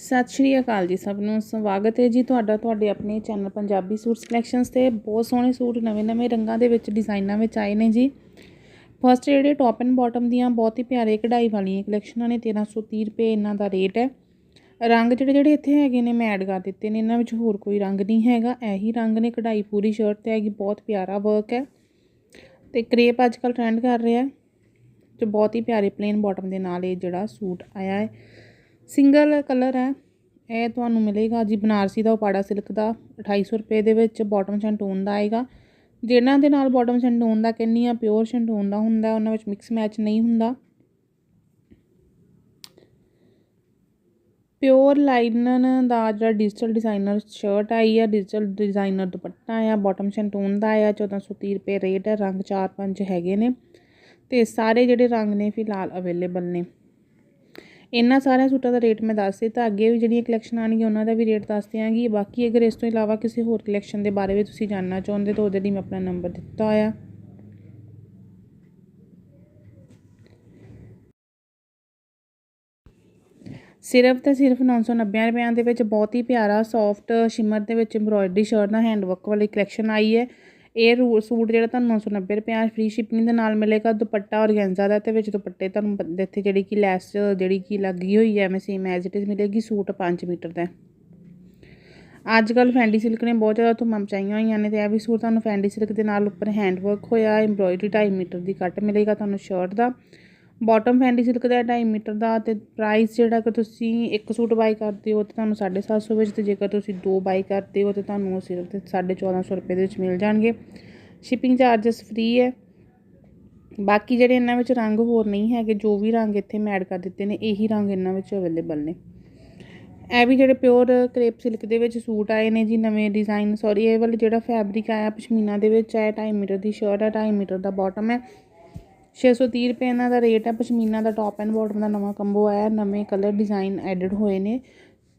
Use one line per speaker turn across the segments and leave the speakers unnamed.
ਸਤਿ ਸ਼੍ਰੀ ਅਕਾਲ ਜੀ ਸਭ ਨੂੰ। ਸਵਾਗਤ ਹੈ ਜੀ ਤੁਹਾਡਾ ਤੁਹਾਡੇ ਆਪਣੇ ਚੈਨਲ ਪੰਜਾਬੀ ਸੂਟ ਸਿਲੈਕਸ਼ਨਸ ਤੇ। ਬਹੁਤ ਸੋਹਣੇ ਸੂਟ ਨਵੇਂ-ਨਵੇਂ ਰੰਗਾਂ ਦੇ ਵਿੱਚ, ਡਿਜ਼ਾਈਨਾਂ ਵਿੱਚ ਆਏ ਨੇ ਜੀ। ਫਸਟ ਜਿਹੜੇ ਟੌਪ ਐਂਡ ਬਾਟਮ ਦੀਆਂ ਬਹੁਤ ਹੀ ਪਿਆਰੇ ਕਢਾਈ ਵਾਲੀਆਂ ਕਲੈਕਸ਼ਨਾਂ ਨੇ 1330 ਰੁਪਏ ਇਹਨਾਂ ਦਾ ਰੇਟ ਹੈ। ਰੰਗ ਜਿਹੜੇ ਜਿਹੜੇ ਇੱਥੇ ਹੈਗੇ ਨੇ, ਮੈਂ ਐਡ ਕਰ ਦਿੱਤੇ ਨੇ। ਇਹਨਾਂ ਵਿੱਚ ਹੋਰ ਕੋਈ ਰੰਗ ਨਹੀਂ ਹੈਗਾ। ਇਹੀ ਰੰਗ ਨੇ ਕਢਾਈ ਪੂਰੀ ਸ਼ਰਟ ਤੇ ਹੈਗੀ, ਬਹੁਤ ਪਿਆਰਾ ਵਰਕ ਹੈ। ਤੇ ਕ੍ਰੇਪ ਅੱਜ ਕੱਲ ਟ੍ਰੈਂਡ ਕਰ ਰਿਹਾ ਹੈ। ਤੇ ਬਹੁਤ ਹੀ ਪਿਆਰੇ ਪਲੇਨ ਬਾਟਮ ਦੇ ਨਾਲ ਇਹ ਜਿਹੜਾ ਸੂਟ ਆਇਆ ਹੈ। ਸਿੰਗਲ ਕਲਰ ਹੈ। ਇਹ ਤੁਹਾਨੂੰ ਮਿਲੇਗਾ ਜੀ ਬਨਾਰਸੀ ਦਾ ਉਪਾੜਾ ਸਿਲਕ ਦਾ 2800 ਰੁਪਏ ਦੇ ਵਿੱਚ ਬਾਟਮ ਸ਼ੈਂਟੂਨ ਦਾ ਆਏਗਾ। ਜਿਹਨਾਂ ਦੇ ਨਾਲ ਬਾਟਮ ਸ਼ੈਂਟੂਨ ਦਾ ਕਹਿੰਨੀ ਆ ਪਿਓਰ ਸ਼ੈਂਟੂਨ ਦਾ ਹੁੰਦਾ, ਉਹਨਾਂ ਵਿੱਚ ਮਿਕਸ ਮੈਚ ਨਹੀਂ ਹੁੰਦਾ। ਪਿਓਰ ਲਾਈਨਨ ਦਾ ਜਿਹੜਾ ਡਿਜੀਟਲ ਡਿਜ਼ਾਈਨਰ ਸ਼ਰਟ ਆਈ ਆ ਡਿਜੀਟਲ ਡਿਜ਼ਾਈਨਰ ਦੁਪੱਟਾ ਆ ਬਾਟਮ ਸ਼ੈਂਟੂਨ ਦਾ ਆ 1430 ਰੁਪਏ ਰੇਟ ਹੈ ਰੰਗ 4-5 ਹੈਗੇ ਨੇ। ਤੇ ਸਾਰੇ ਜਿਹੜੇ ਰੰਗ ਨੇ ਫਿਲਹਾਲ ਅਵੇਲੇਬਲ ਨੇ। ਇਹਨਾਂ ਸਾਰਿਆਂ ਸੂਟਾਂ ਦਾ ਰੇਟ ਮੈਂ ਦੱਸ ਦਿੱਤਾ। ਅੱਗੇ ਵੀ ਜਿਹੜੀਆਂ ਕਲੈਕਸ਼ਨ ਆਣਗੀਆਂ ਉਹਨਾਂ ਦਾ ਵੀ ਰੇਟ ਦੱਸ ਦਿਆਂਗੀ। ਬਾਕੀ ਅਗਰ ਇਸ ਤੋਂ ਇਲਾਵਾ ਕਿਸੇ ਹੋਰ ਕਲੈਕਸ਼ਨ ਦੇ ਬਾਰੇ ਵਿੱਚ ਤੁਸੀਂ ਜਾਣਨਾ ਚਾਹੁੰਦੇ ਤਾਂ ਉਹਦੇ ਲਈ ਮੈਂ ਆਪਣਾ ਨੰਬਰ ਦਿੱਤਾ ਹੋਇਆ। ਸਿਰਫ ਤੇ ਸਿਰਫ 990 ਰੁਪਿਆਂ ਦੇ ਵਿੱਚ ਬਹੁਤ ਹੀ ਪਿਆਰਾ ਸੌਫਟ ਸ਼ਿਮਰ ਦੇ ਵਿੱਚ ਐਮਬ੍ਰੋਇਡਰੀ ਸ਼ਰਟ ਨਾਲ ਹੈਂਡ ਵਰਕ ਵਾਲੀ ਕਲੈਕਸ਼ਨ ਆਈ ਹੈ। ਇਹ ਸੂਟ ਜਿਹੜਾ ਤੁਹਾਨੂੰ 990 ਰੁਪਏ ਫ੍ਰੀ ਸ਼ਿਪਿੰਗ ਦੇ ਨਾਲ ਮਿਲੇਗਾ ਦੁਪੱਟਾ ਔਰਗੈਂਜ਼ਾ ਦਾ ਤੇ ਵਿੱਚ ਦੁਪੱਟੇ ਤੁਹਾਨੂੰ ਇੱਥੇ ਜਿਹੜੀ ਕਿ ਲੈਸ ਜਿਹੜੀ ਕਿ ਲੱਗੀ ਹੋਈ ਹੈ, ਐਵੇਂ ਸੇਮ ਐਜ਼ ਇਟ ਇਜ਼ ਮਿਲੇਗੀ ਸੂਟ 5 ਮੀਟਰ ਦਾ। ਅੱਜ ਕੱਲ ਫੈਂਡੀ ਸਿਲਕ ਨੇ ਬਹੁਤ ਜ਼ਿਆਦਾ ਧੁੰਮਾਂ ਮਚਾਈਆਂ ਹੋਈਆਂ ਨੇ ਤੇ ਇਹ ਵੀ ਸੂਟ ਤੁਹਾਨੂੰ ਫੈਂਡੀ ਸਿਲਕ ਦੇ ਨਾਲ ਉੱਪਰ ਹੈਂਡ ਵਰਕ ਹੋਇਆ ਐਮਬ੍ਰੋਇਡਰੀ 2.5 ਮੀਟਰ ਦੀ ਕੱਟ ਮਿਲੇਗਾ ਤੁਹਾਨੂੰ ਸ਼ਰਟ ਦਾ। ਬੋਟਮ ਫੈਂਡੀ ਸਿਲਕ ਦਾ 2.5 ਮੀਟਰ ਦਾ ਤੇ ਪ੍ਰਾਈਸ ਜਿਹੜਾ ਕਿ ਤੁਸੀਂ ਇੱਕ ਸੂਟ ਬਾਈ ਕਰਦੇ ਹੋ ਤੇ ਤੁਹਾਨੂੰ 750 ਵਿੱਚ ਤੇ ਜੇਕਰ ਤੁਸੀਂ ਦੋ ਬਾਈ ਕਰਦੇ ਹੋ ਤੇ ਤੁਹਾਨੂੰ ਉਹ ਸਿਰਫ 1450 ਰੁਪਏ ਦੇ ਵਿੱਚ ਮਿਲ ਜਾਣਗੇ। ਸ਼ਿਪਿੰਗ ਚਾਰजेस ਫ੍ਰੀ ਹੈ। ਬਾਕੀ ਜਿਹੜੇ ਇਹਨਾਂ ਵਿੱਚ ਰੰਗ ਹੋਰ ਨਹੀਂ ਹੈਗੇ, ਜੋ ਵੀ ਰੰਗ ਇੱਥੇ ਮੈਂ ਐਡ ਕਰ ਦਿੱਤੇ ਨੇ, ਇਹੀ ਰੰਗ ਇਹਨਾਂ ਵਿੱਚ ਅਵੇਲੇਬਲ ਨੇ। ਇਹ ਵੀ ਜਿਹੜੇ ਪਿਓਰ ਕ੍ਰੇਪ ਸਿਲਕ ਦੇ ਵਿੱਚ ਸੂਟ ਆਏ ਨੇ ਜੀ, ਨਵੇਂ ਡਿਜ਼ਾਈਨ ਸੌਰੀ ਇਹ ਵਾਲੇ ਜਿਹੜਾ ਫੈਬਰਿਕ ਆਇਆ, ਪਸ਼ਮੀਨਾ ਦੇ ਵਿੱਚ ਆਇਆ 2.5 ਮੀਟਰ ਦੀ ਸ਼ਰਟ ਹੈ 2.5 ਮੀਟਰ ਦਾ ਬਾਟਮ ਹੈ। 630 ਰੁਪਏ ਇਹਨਾਂ ਦਾ ਰੇਟ ਹੈ ਪਸ਼ਮੀਨਾ ਦਾ ਟੌਪ ਐਂਡ ਬਾਟਮ ਦਾ ਨਵਾਂ ਕੰਬੋ ਆਇਆ, ਨਵੇਂ ਕਲਰ ਡਿਜ਼ਾਈਨ ਐਡਡ ਹੋਏ ਨੇ।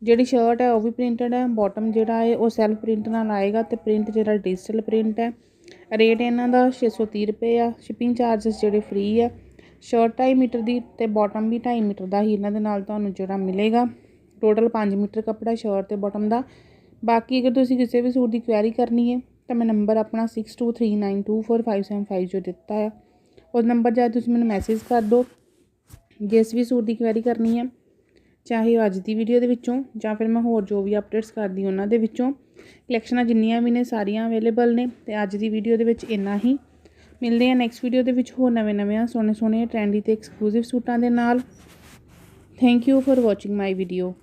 ਜਿਹੜੀ ਸ਼ਰਟ ਹੈ ਉਹ ਵੀ ਪ੍ਰਿੰਟਡ ਹੈ ਬਾਟਮ ਜਿਹੜਾ ਹੈ, ਉਹ ਸੈਲਫ ਪ੍ਰਿੰਟ ਨਾਲ ਆਏਗਾ ਤੇ ਪ੍ਰਿੰਟ ਜਿਹੜਾ ਡਿਜੀਟਲ ਪ੍ਰਿੰਟ ਹੈ। ਰੇਟ ਇਹਨਾਂ ਦਾ 630 ਰੁਪਏ ਆ ਸ਼ਿਪਿੰਗ ਚਾਰजेस ਜਿਹੜੇ ਫ੍ਰੀ ਆ। ਸ਼ਰਟ 2.5 ਮੀਟਰ ਦੀ ਤੇ ਬਾਟਮ ਵੀ 2.5 ਮੀਟਰ ਦਾ ਹੀ ਇਹਨਾਂ ਦੇ ਨਾਲ ਤੁਹਾਨੂੰ ਜਿਹੜਾ ਮਿਲੇਗਾ। ਟੋਟਲ 5 ਮੀਟਰ ਕੱਪੜਾ ਸ਼ਰਟ ਤੇ ਬਾਟਮ ਦਾ। ਬਾਕੀ ਅਗਰ ਤੁਸੀਂ ਕਿਸੇ ਵੀ ਸੂਟ ਦੀ ਕੁਐਰੀ ਕਰਨੀ ਹੈ, ਤਾਂ ਮੈਂ ਨੰਬਰ ਆਪਣਾ 6239245755 ਜੋ ਦਿੱਤਾ ਹੈ ਉਹ ਨੰਬਰ ਜਾ ਤੁਸੀਂ ਮੈਨੂੰ ਮੈਸੇਜ ਕਰ ਦਿਓ। ਜਿਸ ਵੀ ਸੂਟ ਦੀ ਕੁਐਰੀ ਕਰਨੀ ਹੈ ਚਾਹੇ ਅੱਜ ਦੀ ਵੀਡੀਓ ਦੇ ਵਿੱਚੋਂ ਜਾਂ ਫਿਰ ਮੈਂ ਹੋਰ ਜੋ ਵੀ ਅਪਡੇਟਸ ਕਰਦੀ ਉਹਨਾਂ ਦੇ ਵਿੱਚੋਂ। ਕਲੈਕਸ਼ਨਾਂ ਜਿੰਨੀਆਂ ਵੀ ਨੇ ਸਾਰੀਆਂ ਅਵੇਲੇਬਲ ਨੇ ਤੇ ਅੱਜ ਦੀ ਵੀਡੀਓ ਦੇ ਵਿੱਚ ਇੰਨਾ ਹੀ। ਮਿਲਦੇ ਹਾਂ ਨੈਕਸਟ ਵੀਡੀਓ ਦੇ ਵਿੱਚ ਹੋਰ ਨਵੇਂ-ਨਵੇਂ ਸੋਹਣੇ ਸੋਹਣੇ ਟ੍ਰੈਂਡੀ ਤੇ ਐਕਸਕਲੂਸਿਵ ਸੂਟਾਂ ਦੇ ਨਾਲ। Thank you for watching my video